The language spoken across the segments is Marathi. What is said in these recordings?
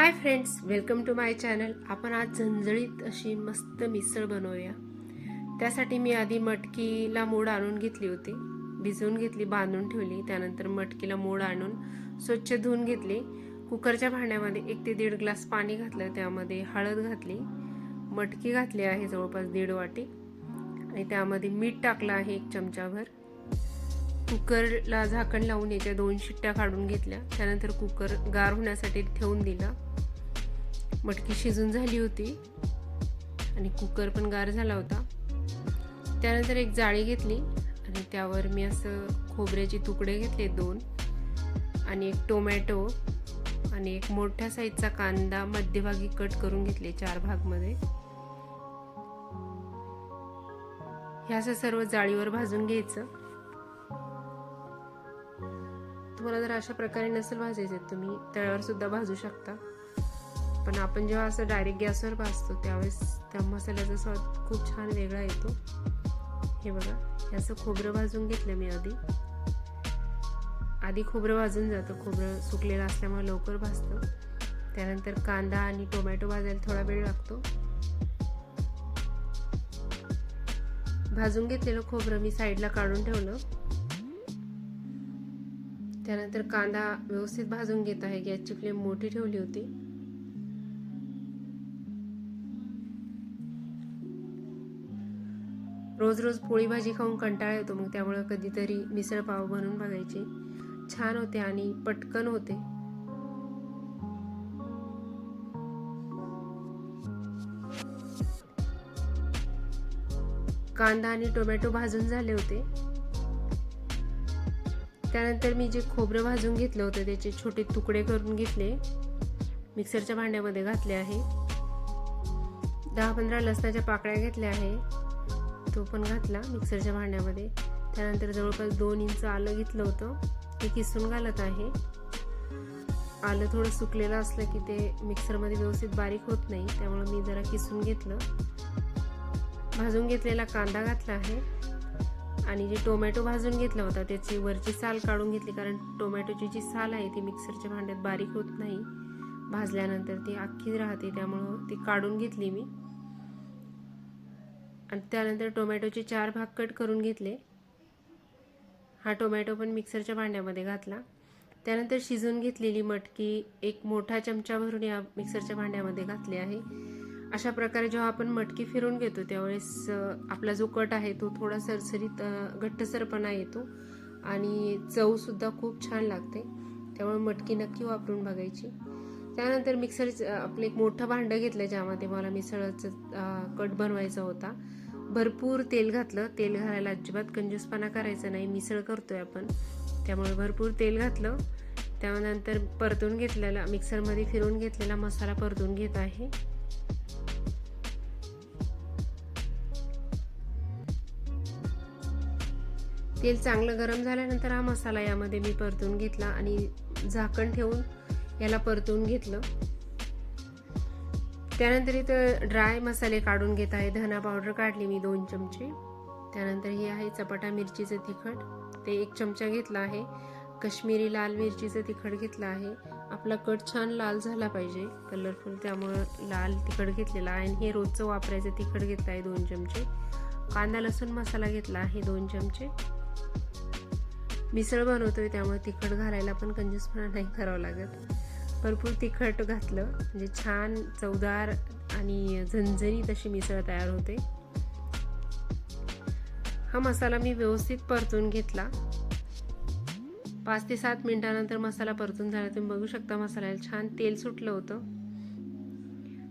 Hi friends welcome to my channel. आपण आज झंझळीत अशी मस्त मिसळ बनवूया. त्यासाठी मी आधी मटकीला मोड आणून घेतली होती. भिजवून घेतली बांधून ठेवली. त्यानंतर मटकीला मोड आणून स्वच्छ धुवून घेतली. कुकरच्या भांड्यामध्ये एक ते दीड ग्लास पाणी घातलं. त्यामध्ये हळद घातली. मटकी घातली आहे जवळपास दीड वाटी. आणि त्यामध्ये मीठ टाकलं आहे एक चमचाभर. कुकरला झाकण लावून याच्या दोन शिट्ट्या काढून घेतल्या. त्यानंतर कुकर गार होण्यासाठी ठेवून दिला. मटकी शिजून झाली होती. आणि कुकर पण गार झाला होता. त्यानंतर एक जाळी घेतली. आणि त्यावर मी असं खोबऱ्याचे तुकडे घेतले दोन. आणि एक टोमॅटो आणि एक मोठ्या साईजचा कांदा मध्यभागी कट करून घेतले चार भागमध्ये. हे असं सर्व जाळीवर भाजून घ्यायचं. तुम्हाला जर अशा प्रकारे नसेल भाजायचे तुम्ही तळ्यावर सुद्धा भाजू शकता. पण आपण जेव्हा असं डायरेक्ट गॅसवर भाजतो त्यावेळेस त्या मसाल्याचा स्वाद खूप छान वेगळा येतो. हे बघा हे असं खोबरं भाजून घेतलं मी आधी. आधी खोबरं भाजून जातं खोबरं सुकलेलं असल्यामुळे लवकर भाजतं. त्यानंतर कांदा आणि टोमॅटो भाजायला थोडा वेळ लागतो. भाजून घेतलेलं खोबरं मी साईडला काढून ठेवलं. त्यानंतर कांदा व्यवस्थित भाजून घेत आहे. गॅसची फ्लेम मोठी ठेवली होती. रोज रोज पोळी भाजी खाऊन कंटाळा येतो. मग त्यामुळे कधीतरी मिसळ पाव बनवून बघायची. छान होते आणि पटकन होते. कांदा आणि टोमॅटो भाजून झाले होते. त्यानंतर मी जे खोबरं भाजून घेतलं होतं त्याचे छोटे तुकडे करून घेतले. मिक्सरच्या भांड्यामध्ये घातले आहे. दहा पंधरा लसणाच्या पाकळ्या घेतल्या आहे. तो पण घातला मिक्सरच्या भांड्यामध्ये. त्यानंतर जवळपास दोन इंच आलं घेतलं होतं. ते किसून घालत आहे. आलं थोडं सुकलेलं असलं की ते मिक्सरमध्ये व्यवस्थित बारीक होत नाही त्यामुळं मी जरा किसून घेतलं. भाजून घेतलेला कांदा घातला आहे. आणि जे टोमॅटो भाजून घेतला होता त्याची वरची साल काढून घेतली कारण टोमॅटोची जी साल आहे ती मिक्सरच्या भांड्यात बारीक होत नाही. भाजल्यानंतर ती अख्खी राहते त्यामुळं ती काढून घेतली मी. आणि त्यानंतर टोमॅटोचे चार भाग कट करून घेतले. हा टोमॅटो पण मिक्सरच्या भांड्यामध्ये घातला. त्यानंतर शिजून घेतलेली मटकी एक मोठा चमचा भरून या मिक्सरच्या भांड्यामध्ये घातली आहे. अशा प्रकारे जेव्हा आपण मटकी फिरून घेतो त्यावेळेस आपला जो कट आहे तो थोडा सरसरीत घट्टसरपणा येतो आणि चवसुद्धा खूप छान लागते. त्यामुळे मटकी नक्की वापरून बघायची. त्यानंतर मिक्सर आपलं एक मोठं भांडं घेतलं ज्यामध्ये मला मिसळाचं कट बनवायचा होता. भरपूर तेल घातलं. तेल घालायला अजिबात कंजूसपणा करायचा नाही. मिसळ करतोय आपण. त्यामुळे भरपूर तेल घातलं. त्यानंतर परतून घेतलेला मिक्सरमध्ये फिरून घेतलेला मसाला परतून घेत आहे. तेल चांगलं गरम झाल्यानंतर हा मसाला यामध्ये मी परतून घेतला आणि झाकण ठेवून याला परतून घेतलं. त्यानंतर इथं ड्राय मसाले काढून घेत आहे. धना पावडर काढली मी दोन चमचे. त्यानंतर हे आहे चपाटा मिरचीचं तिखट. ते एक चमचा घेतला आहे. कश्मीरी लाल मिरचीचं तिखट घेतलं आहे. आपला कट छान लाल झाला पाहिजे. कलरफुल त्यामुळं लाल तिखट घेतलेला आहे. आणि हे रोजचं वापरायचं तिखट घेतलं आहे दोन चमचे. कांदा लसूण मसाला घेतला आहे दोन चमचे. मिसळ बनवतोय त्यामुळे तिखट घालायला पण कंजूसपणा नाही करावं लागत. भरपूर तिखट घातलं. म्हणजे छान चवदार आणि झणझणीत अशी मिसळ तयार होते. हा मसाला मी व्यवस्थित परतून घेतला. पाच ते सात मिनिटानंतर मसाला परतून झाला. तुम्ही बघू शकता मसाल्याला छान तेल सुटलं होतं.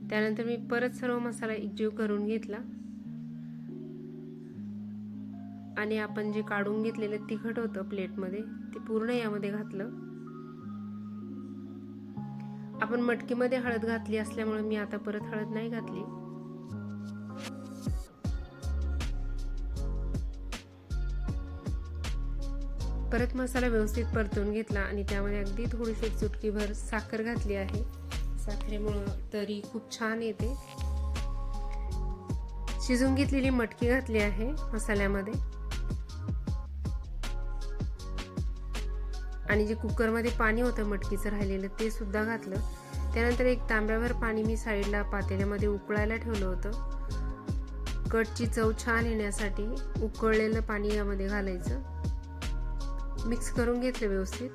त्यानंतर मी परत सर्व मसाला एकजीव करून घेतला. आणि आपण जे काढून घेतलेलं तिखट होतं प्लेटमध्ये ते पूर्ण यामध्ये घातलं. आपण मटकीमध्ये हळद घातली असल्यामुळे मी आता परत हळद नाही घातली. परत मसाला व्यवस्थित परतून घेतला आणि त्यामध्ये अगदी थोडीशी चुटकीभर साखर घातली आहे. साखरेमुळं तरी खूप छान येते. शिजून घेतलेली मटकी घातली आहे मसाल्यामध्ये. आणि जे कुकरमध्ये पाणी होतं मटकीचं राहिलेलं ते सुद्धा घातलं. त्यानंतर एक तांब्यावर पाणी मी साईडला पातेल्यामध्ये उकळायला ठेवलं होतं. कटची चव छान येण्यासाठी उकळलेलं पाणी यामध्ये घालायचं. मिक्स करून घेतलं व्यवस्थित.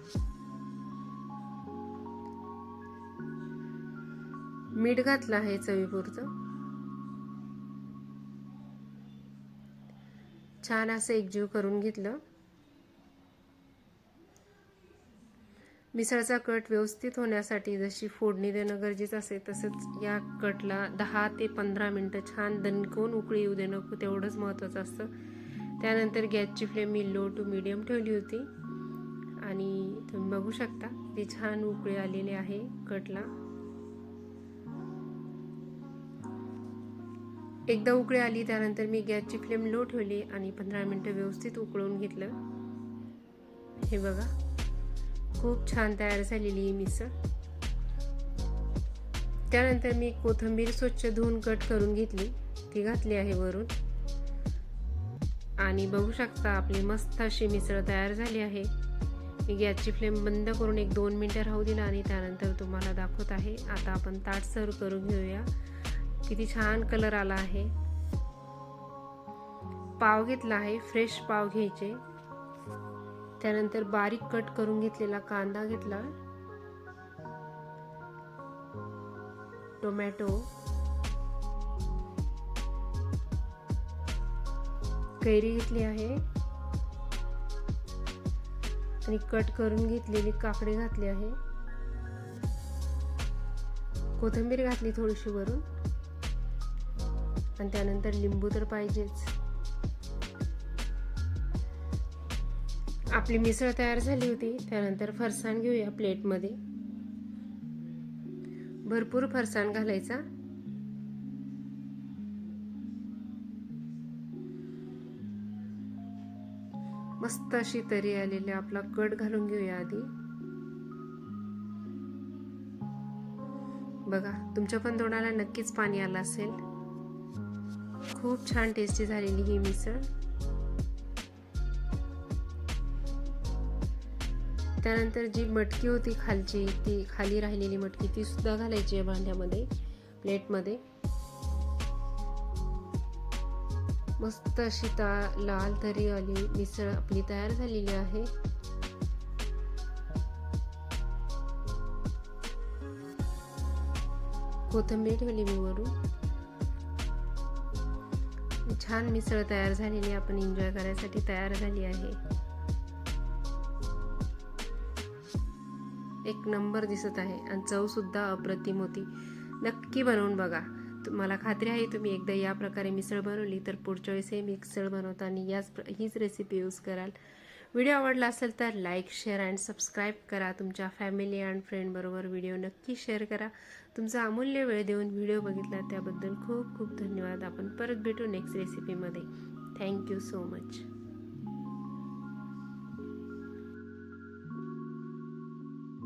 मीठ घातलं आहे चवीपुरतं. छान असं एकजीव करून घेतलं. मिसळचा कट व्यवस्थित होण्यासाठी जशी फोडणी देणं गरजेचं असेल तसंच या कटला दहा ते पंधरा मिनटं छान दणकवून उकळी येऊ देणं तेवढंच महत्त्वाचं असतं. त्यानंतर गॅसची फ्लेम मी लो टू मिडियम ठेवली होती. आणि तुम्ही बघू शकता ती छान उकळी आलेली आहे कटला. एकदा उकळी आली त्यानंतर मी गॅसची फ्लेम लो ठेवली आणि पंधरा मिनटं व्यवस्थित उकळून घेतलं. हे बघा. खूप छान तयार झालेली ही मिसळ. त्यानंतर मी कोथिंबीर स्वच्छ धुवून कट करून घेतली. ती घातली आहे वरून. आणि बघू शकता आपली मस्त अशी मिसळ तयार झाली आहे. मी गॅसची फ्लेम बंद करून एक दोन मिनटं राहू दिला आणि त्यानंतर तुम्हाला दाखवत आहे. आता आपण ताट सर्व करून घेऊया. किती छान कलर आला आहे. पाव घेतला आहे. फ्रेश पाव घ्यायचे. त्यानंतर बारीक कट करून घेतलेला कांदा घेतला. टोमॅटो. कैरी घेतली आहे. आणि कट करून घेतलेली काकडी घातली आहे. कोथिंबीर घातली थोडीशी वरून. आणि त्यानंतर लिंबू तर पाहिजेच. आपली मिसळ तयार झाली होती त्यानंतर फरसाण घेऊया प्लेटमध्ये. भरपूर फरसाण घालायचा. मस्त अशी तरी आलेली आपला कट घालून घेऊया आधी. बघा तुमच्या पण तोंडाला नक्कीच पाणी आलं असेल. खूप छान टेस्टी झालेली ही मिसळ. त्यानंतर जी मटकी होती खालची ती खाली राहिलेली मटकी ती सुद्धा घालायची आहे भांड्यामध्ये प्लेटमध्ये. मस्त अशी ता लाल तरी आली मिसळ आपली तयार झालेली आहे. कोथंबीर ठेवली मी वरून. छान मिसळ तयार झालेली आपण एन्जॉय करायसाठी तयार झाली आहे. एक नंबर दिसत आहे आणि चवसुद्धा अप्रतिम होती. नक्की बनवून बघा. मला खात्री आहे तुम्ही एकदा या प्रकारे मिसळ बनवली तर पुढच्या वेळेस हे मिसळ बनवताना याच हीच रेसिपी यूज कराल. व्हिडिओ आवडला असेल तर लाईक शेअर अँड सबस्क्राईब करा. तुमच्या फॅमिली अँड फ्रेंडबरोबर व्हिडिओ नक्की शेअर करा. तुमचा अमूल्य वेळ देऊन व्हिडिओ बघितला त्याबद्दल खूप खूप धन्यवाद. आपण परत भेटू नेक्स्ट रेसिपीमध्ये थँक्यू सो मच